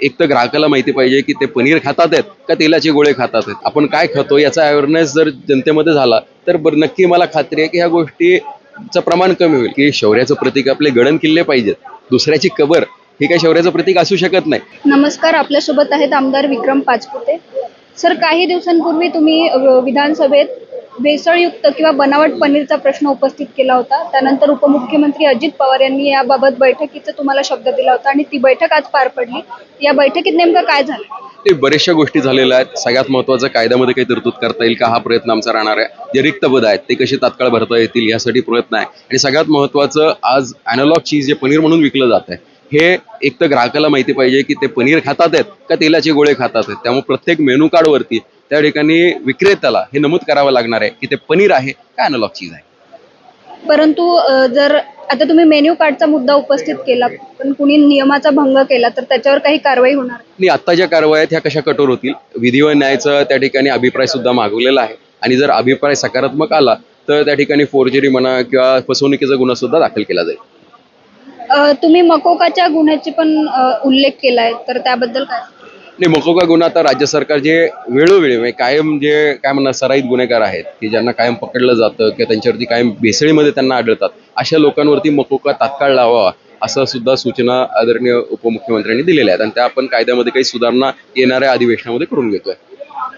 एक तर ग्राहकाला माहिती पाहिजे की ते पनीर खातात आहेत का तेलाचे गोळे खातात आहेत? आपण काय खातो याचा अवेअरनेस जर जनतेमध्ये झाला तर बरं नक्की मला खात्री आहे की ह्या गोष्टीचं प्रमाण कमी होईल. की शौर्याचं प्रतीक आपले गडण किल्ले पाहिजेत. दुसऱ्याची कबर हे काही शौर्याचं प्रतीक असू शकत नाही. नमस्कार आपल्यासोबत आहेत आमदार विक्रम पाचपुते. सर काही दिवसांपूर्वी तुम्ही विधानसभेत भेसळयुक्त किंवा बनावट पनीरचा प्रश्न उपस्थित केला होता. त्यानंतर उपमुख्यमंत्री अजित पवार यांनी याबाबत बैठकीचा तुम्हाला शब्द दिला होता आणि ती बैठक आज पार पडली. या बैठकीत नेमकं काय झालं? ते बऱ्याचशा गोष्टी झालेल्या आहेत. सगळ्यात महत्त्वाचं कायद्यामध्ये काही तरतूद करता येईल का हा प्रयत्न आमचा राहणार आहे. जे रिक्त पद आहेत ते कसे तात्काळ भरता येतील यासाठी प्रयत्न आहे. आणि सगळ्यात महत्त्वाचं आज अॅनॉलॉग चीज जे पनीर म्हणून विकलं जात आहे हे एक तर ग्राहकाला माहिती पाहिजे की ते पनीर खातात आहेत का तेलाचे गोळे खातात आहेत. त्यामुळे प्रत्येक मेनू कार्डवरती त्या ठिकाणी विक्रेत्याला हे नमूद करावं लागणार आहे की ते पनीर आहे का अॅनालॉग चीज आहे? परंतु जर आता तुम्ही मेन्यू कार्डचा मुद्दा उपस्थित केला पण कुणी नियमाचा भंग केला तर त्याच्यावर काही कारवाई होणार? आणि आता ज्या कारवाई आहेत ह्या कशा कठोर होतील? विधी व न्यायाचा त्या ठिकाणी अभिप्राय सुद्धा मागवलेला आहे. आणि जर अभिप्राय सकारात्मक आला तर त्या ठिकाणी फोर्जरी म्हणा किंवा फसवणुकीचा गुन्हा सुद्धा दाखल केला जाईल. तुम्ही मकोकाच्या गुन्ह्याची पण उल्लेख केलाय तर त्याबद्दल काय? नाही मकोका गुन्हा आता राज्य सरकार जे वेळोवेळी म्हणजे कायम जे काय म्हणणार सराईत गुन्हेगार आहेत की ज्यांना कायम पकडलं जातं किंवा त्यांच्यावरती कायम भेसळीमध्ये त्यांना आढळतात अशा लोकांवरती मकोका तात्काळ लावावा असं सुद्धा सूचना आदरणीय उपमुख्यमंत्र्यांनी दिलेल्या आहेत. आणि त्या आपण कायद्यामध्ये काही सुधारणा येणाऱ्या अधिवेशनामध्ये करून घेतोय.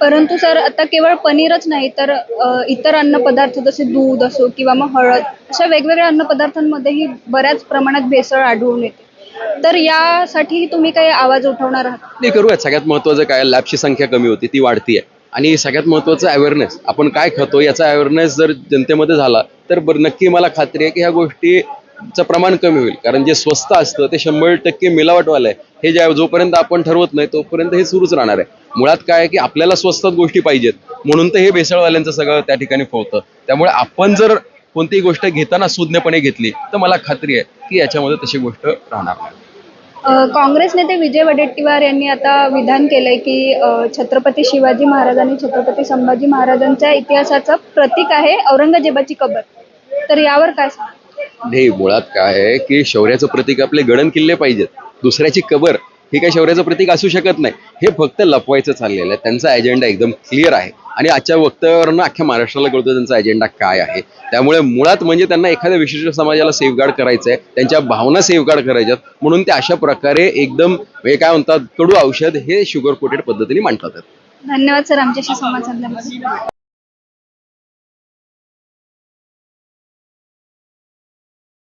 परंतु सर आता केवळ पनीरच नाही तर इतर इतर अन्नपदार्थ जसे दूध असो किंवा मग हळद अशा वेगवेगळ्या अन्नपदार्थांमध्येही बऱ्याच प्रमाणात भेसळ आढळून येते. तर यासाठी तुम्ही काही आवाज उठवणार आहात? नाही करूयात. सगळ्यात महत्त्वाचं काय लॅबची संख्या कमी होती ती वाढती आहे आणि सगळ्यात महत्त्वाचं अवेअरनेस आपण काय खातो याचा अवेअरनेस जर जनतेमध्ये झाला तर बरं नक्की मला खात्री आहे की ह्या गोष्टीचं प्रमाण कमी होईल. कारण जे स्वस्त असतं ते शंभर टक्के मिलावटवालं आहे. हे ज्या जोपर्यंत आपण ठरवत नाही तोपर्यंत हे सुरूच राहणार आहे. मुळात काय आहे की आपल्याला स्वस्तात गोष्टी पाहिजेत. म्हणून तर हे भेसळवाल्यांचं सगळं त्या ठिकाणी फोवतं त्यामुळे आपण जर कोणतीही गोष्ट घेताना सुज्ञपणे घेतली तर मला खात्री आहे की याच्यामध्ये तशी गोष्ट राहणार नाही. काँग्रेस नेते विजय वडेट्टीवार यांनी आता विधान केलंय की छत्रपती शिवाजी महाराज आणि छत्रपती संभाजी महाराजांच्या इतिहासाचं प्रतीक आहे औरंगजेबाची कबर. तर यावर काय नाही मुळात काय आहे की शौर्याचं प्रतीक आपले गडन किल्ले पाहिजेत. दुसऱ्याची कबर हे काही शौर्याचं प्रतीक असू शकत नाही. हे फक्त लपवायचं चाललेलं आहे. त्यांचा अजेंडा एकदम क्लिअर आहे. आणि आजच्या वक्तव्यावरनं अख्ख्या महाराष्ट्राला कळतो त्यांचा अजेंडा काय आहे. त्यामुळे मुळात म्हणजे त्यांना एखाद्या विशिष्ट समाजाला सेफगार्ड करायचं आहे त्यांच्या भावना सेफगार्ड करायच्यात म्हणून ते अशा प्रकारे एकदम हे काय म्हणतात कडू औषध हे शुगर कोटेड पद्धतीने मांडतात. धन्यवाद सर. आमच्याशी संवाद साधल्याबद्दल.